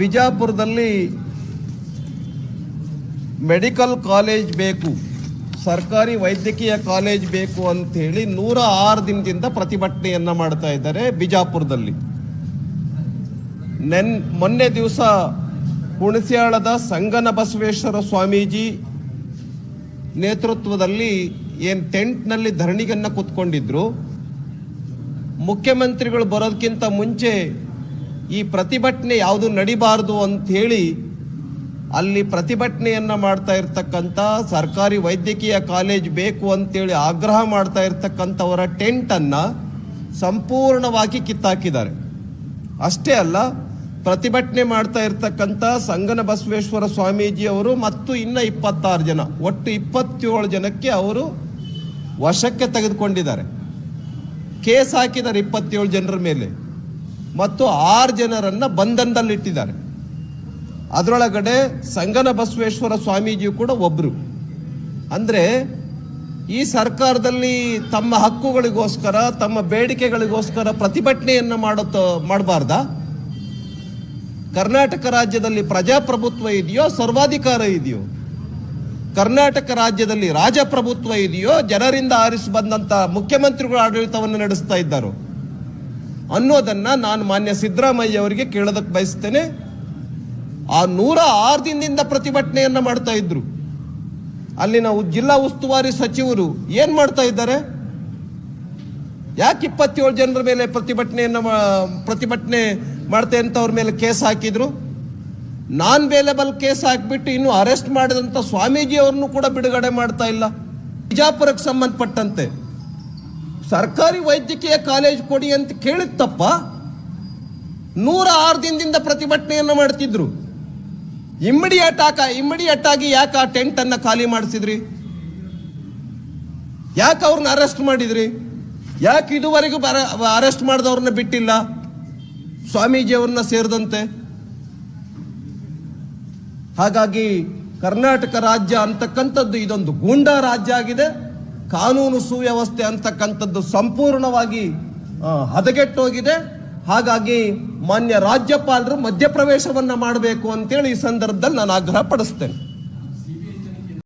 ಬಿಜಾಪುರದಲ್ಲಿ medical college ಬೇಕು, ಸರ್ಕಾರಿ ವೈದ್ಯಕೀಯ ಕಾಲೇಜ್ ಬೇಕು ಅಂತ ಹೇಳಿ ನೂರ ಆರು ದಿನದಿಂದ ಪ್ರತಿಭಟನೆಯನ್ನ ಮಾಡ್ತಾ ಇದ್ದಾರೆ ಬಿಜಾಪುರದಲ್ಲಿ. ನೆನ್, ಮೊನ್ನೆ ದಿವಸ ಹುಣಸ್ಯಾಳದ ಸಂಗನ ಬಸವೇಶ್ವರ ಸ್ವಾಮೀಜಿ ನೇತೃತ್ವದಲ್ಲಿ ಏನು ಟೆಂಟ್ನಲ್ಲಿ ಧರಣಿಗನ್ನ ಕೂತ್ಕೊಂಡಿದ್ರು. ಮುಖ್ಯಮಂತ್ರಿಗಳು ಬರೋದಕ್ಕಿಂತ ಮುಂಚೆ ಈ ಪ್ರತಿಭಟನೆ ಯಾವುದು ನಡಿಬಾರದು ಅಂತ ಹೇಳಿ ಅಲ್ಲಿ ಪ್ರತಿಭಟನೆಯನ್ನ ಮಾಡ್ತಾ ಇರ್ತಕ್ಕಂಥ ಸರ್ಕಾರಿ ವೈದ್ಯಕೀಯ ಕಾಲೇಜ್ ಬೇಕು ಅಂತೇಳಿ ಆಗ್ರಹ ಮಾಡ್ತಾ ಇರ್ತಕ್ಕಂಥವರ ಟೆಂಟನ್ನು ಸಂಪೂರ್ಣವಾಗಿ ಕಿತ್ತಾಕಿದ್ದಾರೆ. ಅಷ್ಟೇ ಅಲ್ಲ, ಪ್ರತಿಭಟನೆ ಮಾಡ್ತಾ ಇರ್ತಕ್ಕಂಥ ಸಂಗನ ಬಸವೇಶ್ವರ ಸ್ವಾಮೀಜಿ ಅವರು ಮತ್ತು ಇನ್ನ ಇಪ್ಪತ್ತಾರು ಜನ, ಒಟ್ಟು ಇಪ್ಪತ್ತೇಳು ಜನಕ್ಕೆ ಅವರು ವಶಕ್ಕೆ ತೆಗೆದುಕೊಂಡಿದ್ದಾರೆ. ಕೇಸ್ ಹಾಕಿದ್ದಾರೆ ಇಪ್ಪತ್ತೇಳು ಜನರ ಮೇಲೆ. ಮತ್ತು ಆರು ಜನರನ್ನ ಬಂಧನದಲ್ಲಿಟ್ಟಿದ್ದಾರೆ. ಅದರೊಳಗಡೆ ಸಂಗನ ಬಸವೇಶ್ವರ ಸ್ವಾಮೀಜಿ ಕೂಡ ಒಬ್ರು. ಅಂದ್ರೆ ಈ ಸರ್ಕಾರದಲ್ಲಿ ತಮ್ಮ ಹಕ್ಕುಗಳಿಗೋಸ್ಕರ, ತಮ್ಮ ಬೇಡಿಕೆಗಳಿಗೋಸ್ಕರ ಪ್ರತಿಭಟನೆಯನ್ನು ಮಾಡುತ್ತ, ಮಾಡಬಾರ್ದ? ಕರ್ನಾಟಕ ರಾಜ್ಯದಲ್ಲಿ ಪ್ರಜಾಪ್ರಭುತ್ವ ಇದೆಯೋ, ಸರ್ವಾಧಿಕಾರ ಇದೆಯೋ? ಕರ್ನಾಟಕ ರಾಜ್ಯದಲ್ಲಿ ರಾಜಪ್ರಭುತ್ವ ಇದೆಯೋ, ಜನರಿಂದ ಆರಿಸಿ ಬಂದಂತ ಮುಖ್ಯಮಂತ್ರಿಗಳ ಆಡಳಿತವನ್ನು ನಡೆಸ್ತಾ ಇದ್ದಾರೋ? ಅನ್ನೋದನ್ನ ನಾನು ಮಾನ್ಯ ಸಿದ್ದರಾಮಯ್ಯ ಅವರಿಗೆ ಕೇಳೋದಕ್ಕೆ ಬಯಸ್ತೇನೆ. ಆ ನೂರ ಆರು ದಿನದಿಂದ ಪ್ರತಿಭಟನೆಯನ್ನ ಮಾಡ್ತಾ ಇದ್ರು. ಅಲ್ಲಿನ ಜಿಲ್ಲಾ ಉಸ್ತುವಾರಿ ಸಚಿವರು ಏನ್ ಮಾಡ್ತಾ ಇದ್ದಾರೆ? ಯಾಕೆ ಇಪ್ಪತ್ತೇಳು ಜನರ ಮೇಲೆ ಪ್ರತಿಭಟನೆಯನ್ನ ಪ್ರತಿಭಟನೆ ಮಾಡ್ತೆ ಅಂತ ಅವ್ರ ಮೇಲೆ ಕೇಸ್ ಹಾಕಿದ್ರು? ನಾನ್ ಬೇಲೆಬಲ್ ಕೇಸ್ ಹಾಕಿಬಿಟ್ಟು ಇನ್ನು ಅರೆಸ್ಟ್ ಮಾಡಿದಂತ ಸ್ವಾಮೀಜಿ ಅವ್ರನ್ನು ಕೂಡ ಬಿಡುಗಡೆ ಮಾಡ್ತಾ ಇಲ್ಲ. ಬಿಜಾಪುರಕ್ಕೆ ಸಂಬಂಧಪಟ್ಟಂತೆ. ಸರ್ಕಾರಿ ವೈದ್ಯಕೀಯ ಕಾಲೇಜ್ ಕೊಡಿ ಅಂತ ಕೇಳಿದ ತಪ್ಪ. ನೂರ ಆರು ದಿನದಿಂದ ಪ್ರತಿಭಟನೆಯನ್ನು ಮಾಡ್ತಿದ್ರು. ಇಮ್ಮಿಡಿಯೇಟ್ ಆಕ ಇಮ್ಮಿಡಿಯೇಟ್ ಆಗಿ ಯಾಕೆ ಆ ಟೆಂಟ್ ಅನ್ನ ಖಾಲಿ ಮಾಡಿಸಿದ್ರಿ? ಯಾಕೆ ಅವ್ರನ್ನ ಅರೆಸ್ಟ್ ಮಾಡಿದ್ರಿ? ಯಾಕೆ ಇದುವರೆಗೂ ಅರೆಸ್ಟ್ ಮಾಡಿದವ್ರನ್ನ ಬಿಟ್ಟಿಲ್ಲ? ಸ್ವಾಮೀಜಿಯವ್ರನ್ನ ಸೇರಿದಂತೆ. ಹಾಗಾಗಿ ಕರ್ನಾಟಕ ರಾಜ್ಯ ಅಂತಕ್ಕಂಥದ್ದು ಇದೊಂದು ಗೂಂಡಾ ರಾಜ್ಯ ಆಗಿದೆ. ಕಾನೂನು ಸುವ್ಯವಸ್ಥೆ ಅಂತಕ್ಕಂಥದ್ದು ಸಂಪೂರ್ಣವಾಗಿ ಹದಗೆಟ್ಟೋಗಿದೆ. ಹಾಗಾಗಿ ಮಾನ್ಯ ರಾಜ್ಯಪಾಲರು ಮಧ್ಯಪ್ರವೇಶವನ್ನು ಮಾಡಬೇಕು ಅಂತೇಳಿ ಈ ಸಂದರ್ಭದಲ್ಲಿ ನಾನು ಆಗ್ರಹ ಪಡಿಸ್ತೇನೆ